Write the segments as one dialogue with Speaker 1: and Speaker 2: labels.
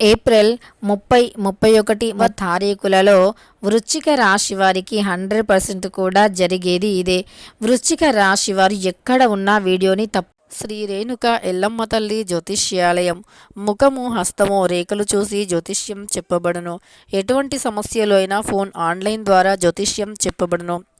Speaker 1: April ముప్పై ముప్పై ఒకటి తారీఖులలో వృశ్చిక రాశి వారికి హండ్రెడ్ పర్సెంట్ కూడా జరిగేది ఇదే. వృశ్చిక రాశి వారు ఎక్కడ ఉన్న వీడియోని తప్ప శ్రీ రేణుక ఎల్లమ్మ తల్లి జ్యోతిష్యాలయం. ముఖము హస్తము రేఖలు చూసి జ్యోతిష్యం చెప్పబడును. ఎటువంటి సమస్యలు అయినా ఫోన్ ఆన్లైన్ ద్వారా జ్యోతిష్యం చెప్పబడును.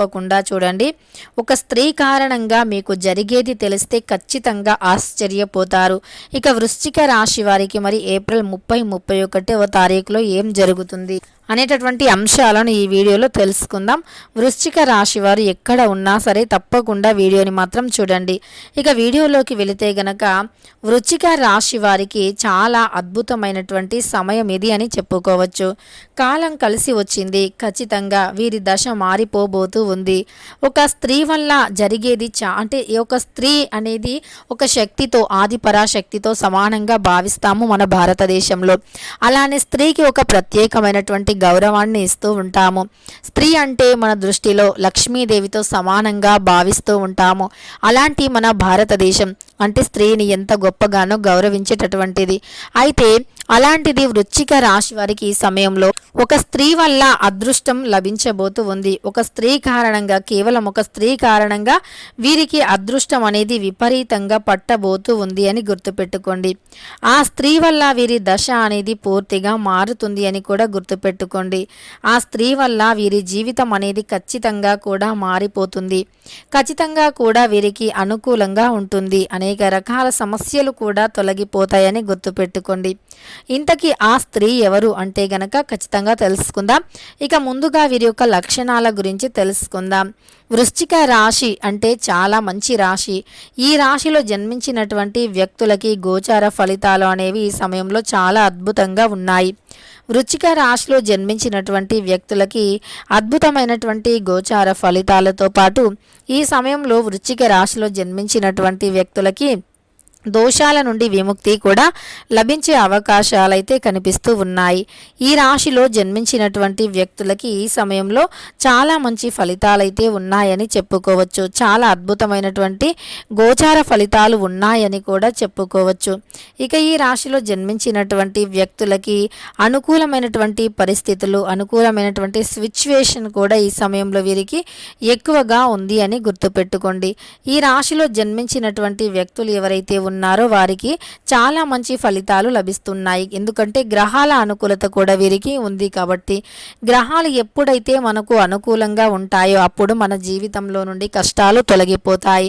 Speaker 1: తప్పకుండా చూడండి. ఒక స్త్రీ కారణంగా మీకు జరిగేది తెలిస్తే ఖచ్చితంగా ఆశ్చర్యపోతారు. ఇక వృశ్చిక రాశి వారికి మరి ఏప్రిల్ ముప్పై ముప్పై ఒకటవ తారీఖులో ఏం జరుగుతుంది? అనేటటువంటి అంశాలను ఈ వీడియోలో తెలుసుకుందాం. వృశ్చిక రాశి వారు ఎక్కడ ఉన్నా సరే తప్పకుండా వీడియోని మాత్రం చూడండి. ఇక వీడియోలోకి వెళితే గనక వృశ్చిక రాశి వారికి చాలా అద్భుతమైనటువంటి సమయం ఇది అని చెప్పుకోవచ్చు. కాలం కలిసి వచ్చింది. ఖచ్చితంగా వీరి దశ మారిపోబోతూ ఉంది. ఒక స్త్రీ వల్ల జరిగేది చా అంటే ఈ యొక్క స్త్రీ అనేది ఒక శక్తితో ఆదిపరాశక్తితో సమానంగా భావిస్తాము మన భారతదేశంలో. అలానే స్త్రీకి ఒక ప్రత్యేకమైనటువంటి గౌరవాన్ని ఇస్తూ ఉంటాము. స్త్రీ అంటే మన దృష్టిలో లక్ష్మీదేవితో సమానంగా భావిస్తూ ఉంటాము. అలాంటి మన భారతదేశం అంటే స్త్రీని ఎంత గొప్పగానో గౌరవించేటటువంటిది. అయితే అలాంటిది వృచ్చిక రాశి వారికి ఈ సమయంలో ఒక స్త్రీ వల్ల అదృష్టం లభించబోతూ ఉంది. ఒక స్త్రీ కారణంగా కేవలం ఒక స్త్రీ కారణంగా వీరికి అదృష్టం అనేది విపరీతంగా పట్టబోతూ ఉంది అని గుర్తుపెట్టుకోండి. ఆ స్త్రీ వల్ల వీరి దశ అనేది పూర్తిగా మారుతుంది అని కూడా గుర్తుపెట్టుకోండి. ఆ స్త్రీ వల్ల వీరి జీవితం అనేది ఖచ్చితంగా కూడా మారిపోతుంది. ఖచ్చితంగా కూడా వీరికి అనుకూలంగా ఉంటుంది. అనేక రకాల సమస్యలు కూడా తొలగిపోతాయని గుర్తుపెట్టుకోండి. ఇంతకీ ఆ స్త్రీ ఎవరు అంటే గనక ఖచ్చితంగా తెలుసుకుందాం. ఇక ముందుగా వీరి యొక్క లక్షణాల గురించి తెలుసుకుందాం. వృశ్చిక రాశి అంటే చాలా మంచి రాశి. ఈ రాశిలో జన్మించినటువంటి వ్యక్తులకి గోచార ఫలితాలు అనేవి ఈ సమయంలో చాలా అద్భుతంగా ఉన్నాయి. వృచ్చిక రాశిలో జన్మించినటువంటి వ్యక్తులకి అద్భుతమైనటువంటి గోచార ఫలితాలతో పాటు ఈ సమయంలో వృచ్చిక రాశిలో జన్మించినటువంటి వ్యక్తులకి దోషాల నుండి విముక్తి కూడా లభించే అవకాశాలైతే కనిపిస్తూ ఉన్నాయి. ఈ రాశిలో జన్మించినటువంటి వ్యక్తులకి ఈ సమయంలో చాలా మంచి ఫలితాలైతే ఉన్నాయని చెప్పుకోవచ్చు. చాలా అద్భుతమైనటువంటి గోచార ఫలితాలు ఉన్నాయని కూడా చెప్పుకోవచ్చు. ఇక ఈ రాశిలో జన్మించినటువంటి వ్యక్తులకి అనుకూలమైనటువంటి పరిస్థితులు అనుకూలమైనటువంటి సిచ్యువేషన్ కూడా ఈ సమయంలో వీరికి ఎక్కువగా ఉంది అని గుర్తుపెట్టుకోండి. ఈ రాశిలో జన్మించినటువంటి వ్యక్తులు ఎవరైతే ఉన్నారో వారికి చాలా మంచి ఫలితాలు లభిస్తున్నాయి. ఎందుకంటే గ్రహాల అనుకూలత కూడా వీరికి ఉంది కాబట్టి గ్రహాలు ఎప్పుడైతే మనకు అనుకూలంగా ఉంటాయో అప్పుడు మన జీవితంలో నుండి కష్టాలు తొలగిపోతాయి.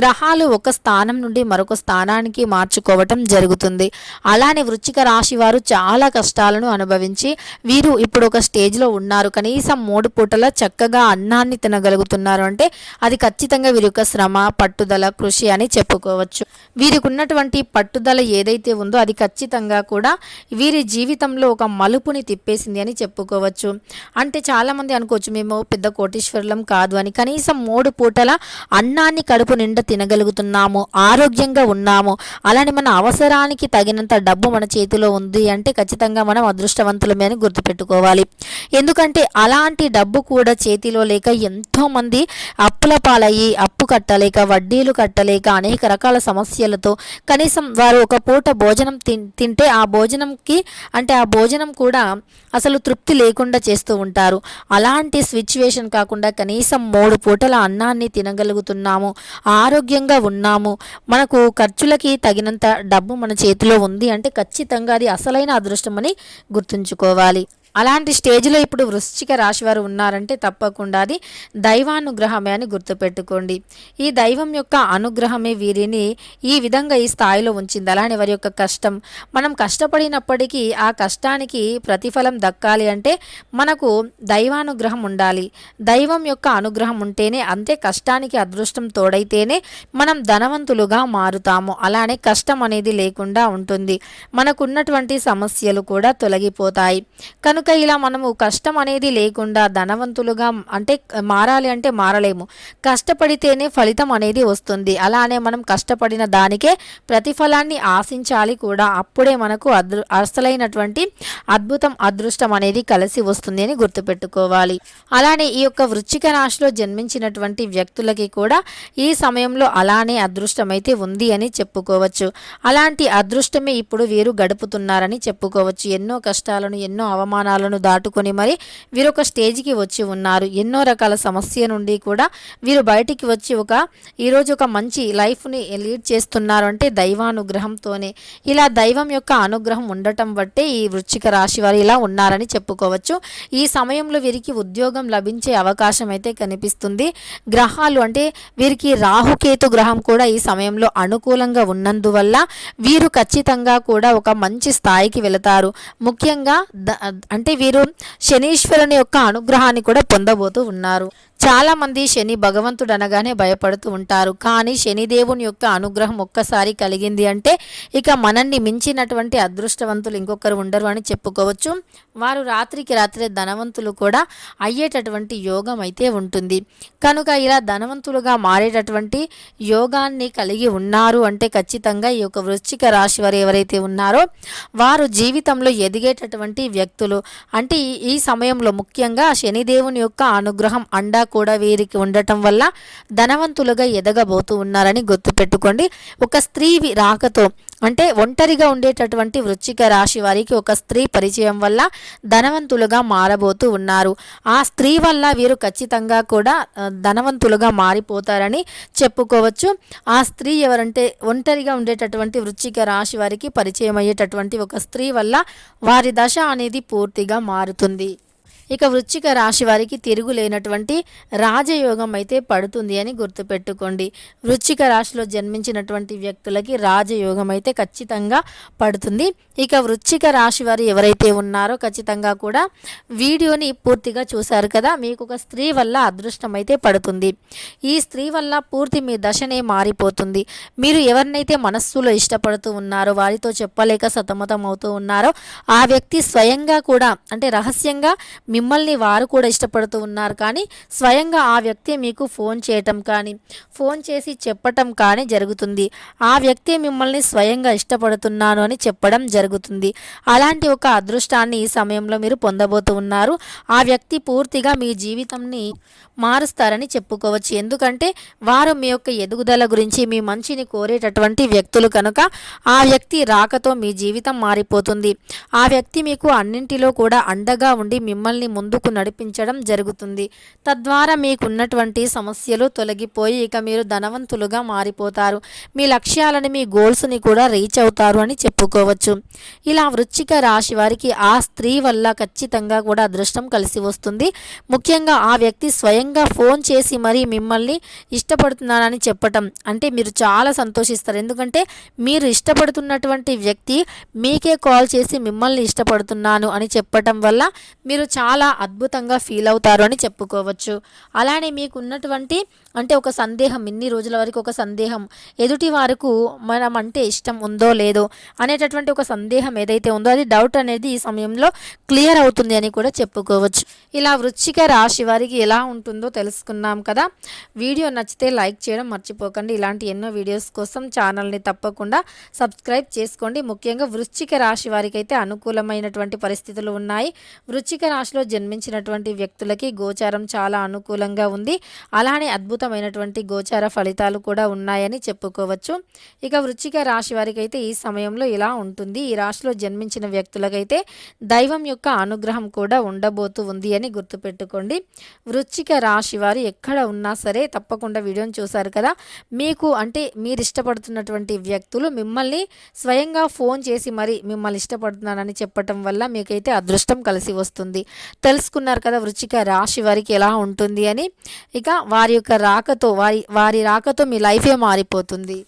Speaker 1: గ్రహాలు ఒక స్థానం నుండి మరొక స్థానానికి మార్చుకోవటం జరుగుతుంది. అలానే వృచ్చిక రాశి వారు చాలా కష్టాలను అనుభవించి వీరు ఇప్పుడు ఒక స్టేజ్లో ఉన్నారు. కనీసం మూడు పూటల చక్కగా అన్నాన్ని తినగలుగుతున్నారు. అంటే అది ఖచ్చితంగా వీరి యొక్క శ్రమ పట్టుదల కృషి అని చెప్పుకోవచ్చు. వీరు ఉన్నటువంటి పట్టుదల ఏదైతే ఉందో అది ఖచ్చితంగా కూడా వీరి జీవితంలో ఒక మలుపుని తిప్పేసింది అని చెప్పుకోవచ్చు. అంటే చాలామంది అనుకోవచ్చు మేము పెద్ద కోటీశ్వరులం కాదు అని. కనీసం మూడు పూటల అన్నాన్ని కడుపు నిండా తినగలుగుతున్నాము ఆరోగ్యంగా ఉన్నాము. అలానే మన అవసరానికి తగినంత డబ్బు మన చేతిలో ఉంది అంటే ఖచ్చితంగా మనం అదృష్టవంతులమే అని గుర్తుపెట్టుకోవాలి. ఎందుకంటే అలాంటి డబ్బు కూడా చేతిలో లేక ఎంతోమంది అప్పుల పాలయ్యి అప్పు కట్టలేక వడ్డీలు కట్టలేక అనేక రకాల సమస్యలతో కనీసం వారు ఒక పూట భోజనం తింటే ఆ భోజనంకి అంటే ఆ భోజనం కూడా అసలు తృప్తి లేకుండా చేస్తూ ఉంటారు. అలాంటి సిచ్యువేషన్ కాకుండా కనీసం మూడు పూటల అన్నాన్ని తినగలుగుతున్నాము ఆరోగ్యంగా ఉన్నాము మనకు ఖర్చులకి తగినంత డబ్బు మన చేతిలో ఉంది అంటే ఖచ్చితంగా అది అసలైన అదృష్టం అని గుర్తుంచుకోవాలి. అలాంటి స్టేజ్లో ఇప్పుడు వృశ్చిక రాశి వారు ఉన్నారంటే తప్పకుండా అది దైవానుగ్రహమే అని గుర్తుపెట్టుకోండి. ఈ దైవం యొక్క అనుగ్రహమే వీరిని ఈ విధంగా ఈ స్థాయిలో ఉంచింది. అలానే వారి యొక్క కష్టం. మనం కష్టపడినప్పటికీ ఆ కష్టానికి ప్రతిఫలం దక్కాలి అంటే మనకు దైవానుగ్రహం ఉండాలి. దైవం యొక్క అనుగ్రహం ఉంటేనే అంతే కష్టానికి అదృష్టం తోడైతేనే మనం ధనవంతులుగా మారుతాము. అలానే కష్టం అనేది లేకుండా ఉంటుంది. మనకున్నటువంటి సమస్యలు కూడా తొలగిపోతాయి. కనుక ఇలా మనము కష్టం అనేది లేకుండా ధనవంతులుగా అంటే మారాలి అంటే మారలేము. కష్టపడితేనే ఫలితం అనేది వస్తుంది. అలానే మనం కష్టపడిన దానికే ప్రతిఫలాన్ని ఆశించాలి కూడా. అప్పుడే మనకు అదృ అసలైనటువంటి అద్భుతం అదృష్టం అనేది కలిసి వస్తుంది అని గుర్తుపెట్టుకోవాలి. అలానే ఈ యొక్క వృచ్చిక రాశిలో జన్మించినటువంటి వ్యక్తులకి కూడా ఈ సమయంలో అలానే అదృష్టం అయితే ఉంది అని చెప్పుకోవచ్చు. అలాంటి అదృష్టమే ఇప్పుడు వీరు గడుపుతున్నారని చెప్పుకోవచ్చు. ఎన్నో కష్టాలను ఎన్నో అవమానాలను దాటుకొని మరి వీరు ఒక స్టేజ్కి వచ్చి ఉన్నారు. ఎన్నో రకాల సమస్య నుండి కూడా వీరు బయటికి వచ్చి ఒక ఈరోజు ఒక మంచి లైఫ్ని లీడ్ చేస్తున్నారు. అంటే దైవానుగ్రహంతోనే. ఇలా దైవం యొక్క అనుగ్రహం ఉండటం బట్టే ఈ వృశ్చిక రాశి వారు ఇలా ఉన్నారని చెప్పుకోవచ్చు. ఈ సమయంలో వీరికి ఉద్యోగం లభించే అవకాశం అయితే కనిపిస్తుంది. గ్రహాలు అంటే వీరికి రాహుకేతు గ్రహం కూడా ఈ సమయంలో అనుకూలంగా ఉన్నందువల్ల వీరు ఖచ్చితంగా కూడా ఒక మంచి స్థాయికి వెళతారు. ముఖ్యంగా అంటే అంటే వీరు శనీశ్వరుని యొక్క అనుగ్రహాన్ని కూడా పొందబోతూ ఉన్నారు. చాలామంది శని భగవంతుడు అనగానే భయపడుతూ ఉంటారు. కానీ శనిదేవుని యొక్క అనుగ్రహం ఒక్కసారి కలిగింది అంటే ఇక మనల్ని మించినటువంటి అదృష్టవంతులు ఇంకొకరు ఉండరు అని చెప్పుకోవచ్చు. వారు రాత్రికి రాత్రే ధనవంతులు కూడా అయ్యేటటువంటి యోగం అయితే ఉంటుంది. కనుక ఇలా ధనవంతులుగా మారేటటువంటి యోగాన్ని కలిగి ఉన్నారు అంటే ఖచ్చితంగా ఈ యొక్క వృశ్చిక రాశి వారు ఎవరైతే ఉన్నారో వారు జీవితంలో ఎదిగేటటువంటి వ్యక్తులు అంటే ఈ సమయంలో ముఖ్యంగా శనిదేవుని యొక్క అనుగ్రహం అండా కూడా వీరికి ఉండటం వల్ల ధనవంతులుగా ఎదగబోతూ ఉన్నారని గుర్తుపెట్టుకోండి ఒక స్త్రీ రాకతో అంటే ఒంటరిగా ఉండేటటువంటి వృచ్చిక రాశి వారికి ఒక స్త్రీ పరిచయం వల్ల ధనవంతులుగా మారబోతూ ఉన్నారు. ఆ స్త్రీ వల్ల వీరు ఖచ్చితంగా కూడా ధనవంతులుగా మారిపోతారని చెప్పుకోవచ్చు. ఆ స్త్రీ ఎవరంటే ఒంటరిగా ఉండేటటువంటి వృచ్చిక రాశి వారికి పరిచయం అయ్యేటటువంటి ఒక స్త్రీ వల్ల వారి దశ అనేది పూర్తి పూర్తిగా మారుతుంది. ఇక వృచ్చిక రాశి వారికి తిరుగులేనటువంటి రాజయోగం అయితే పడుతుంది అని గుర్తుపెట్టుకోండి. వృచ్చిక రాశిలో జన్మించినటువంటి వ్యక్తులకి రాజయోగం అయితే ఖచ్చితంగా పడుతుంది. ఇక వృచ్చిక రాశి వారు ఎవరైతే ఉన్నారో ఖచ్చితంగా కూడా వీడియోని పూర్తిగా చూశారు కదా మీకు ఒక స్త్రీ వల్ల అదృష్టం అయితే పడుతుంది. ఈ స్త్రీ వల్ల పూర్తి మీ దశనే మారిపోతుంది. మీరు ఎవరినైతే మనస్సులో ఇష్టపడుతూ ఉన్నారో వారితో చెప్పలేక సతమతం అవుతూ ఉన్నారో ఆ వ్యక్తి స్వయంగా కూడా అంటే రహస్యంగా మీ మిమ్మల్ని వారు కూడా ఇష్టపడుతూ ఉన్నారు కానీ స్వయంగా ఆ వ్యక్తి మీకు ఫోన్ చేయటం కానీ ఫోన్ చేసి చెప్పటం కానీ జరుగుతుంది. ఆ వ్యక్తి మిమ్మల్ని స్వయంగా ఇష్టపడుతున్నాను అని చెప్పడం జరుగుతుంది. అలాంటి ఒక అదృష్టాన్ని ఈ సమయంలో మీరు పొందబోతూ ఉన్నారు. ఆ వ్యక్తి పూర్తిగా మీ జీవితంని మారుస్తారని చెప్పుకోవచ్చు. ఎందుకంటే వారు మీ యొక్క ఎదుగుదల గురించి మీ మంచిని కోరేటటువంటి వ్యక్తులు కనుక ఆ వ్యక్తి రాకతో మీ జీవితం మారిపోతుంది. ఆ వ్యక్తి మీకు అన్నింటిలో కూడా అండగా ఉండి మిమ్మల్ని ముందుకు నడిపించడం జరుగుతుంది. తద్వారా మీకున్నటువంటి సమస్యలు తొలగిపోయి ఇక మీరు ధనవంతులుగా మారిపోతారు. మీ లక్ష్యాలని మీ గోల్స్ని కూడా రీచ్ అవుతారు అని చెప్పుకోవచ్చు. ఇలా వృచ్చిక రాశి వారికి ఆ స్త్రీ వల్ల ఖచ్చితంగా కూడా అదృష్టం కలిసి వస్తుంది. ముఖ్యంగా ఆ వ్యక్తి స్వయంగా ఫోన్ చేసి మరీ మిమ్మల్ని ఇష్టపడుతున్నానని చెప్పటం. అంటే మీరు చాలా సంతోషిస్తారు. ఎందుకంటే మీరు ఇష్టపడుతున్నటువంటి వ్యక్తి మీకే కాల్ చేసి మిమ్మల్ని ఇష్టపడుతున్నాను అని చెప్పటం వల్ల మీరు చాలా చాలా అద్భుతంగా ఫీల్ అవుతారు అని చెప్పుకోవచ్చు. అలానే మీకు ఉన్నటువంటి అంటే ఒక సందేహం ఇన్ని రోజుల వరకు ఒక సందేహం ఎదుటి వారికి మనం అంటే ఇష్టం ఉందో లేదో అనేటటువంటి ఒక సందేహం ఏదైతే ఉందో అది డౌట్ అనేది ఈ సమయంలో క్లియర్ అవుతుంది అని కూడా చెప్పుకోవచ్చు. ఇలా వృచ్చిక రాశి వారికి ఎలా ఉంటుందో తెలుసుకున్నాం కదా. వీడియో నచ్చితే లైక్ చేయడం మర్చిపోకండి. ఇలాంటి ఎన్నో వీడియోస్ కోసం ఛానల్ని తప్పకుండా సబ్స్క్రైబ్ చేసుకోండి. ముఖ్యంగా వృశ్చిక రాశి వారికి అయితే అనుకూలమైనటువంటి పరిస్థితులు ఉన్నాయి. వృశ్చిక రాశిలో రాశిలో జన్మించినటువంటి వ్యక్తులకి గోచారం చాలా అనుకూలంగా ఉంది. అలానే అద్భుతమైనటువంటి గోచార ఫలితాలు కూడా ఉన్నాయని చెప్పుకోవచ్చు. ఇక వృచ్చిక రాశి వారికి అయితే ఈ సమయంలో ఇలా ఉంటుంది. ఈ రాశిలో జన్మించిన వ్యక్తులకైతే దైవం యొక్క అనుగ్రహం కూడా ఉండబోతూ ఉంది అని గుర్తుపెట్టుకోండి. వృచ్చిక రాశి వారు ఎక్కడ ఉన్నా సరే తప్పకుండా వీడియోని చూశారు కదా. మీకు అంటే మీరు ఇష్టపడుతున్నటువంటి వ్యక్తులు మిమ్మల్ని స్వయంగా ఫోన్ చేసి మరి మిమ్మల్ని ఇష్టపడుతున్నానని చెప్పటం వల్ల మీకైతే అదృష్టం కలిసి వస్తుంది. తెలుసుకున్నారు కదా వృచ్చిక రాశి వారికి ఎలా ఉంటుంది అని. ఇక వారి యొక్క రాకతో వారి వారి రాకతో మీ లైఫే మారిపోతుంది.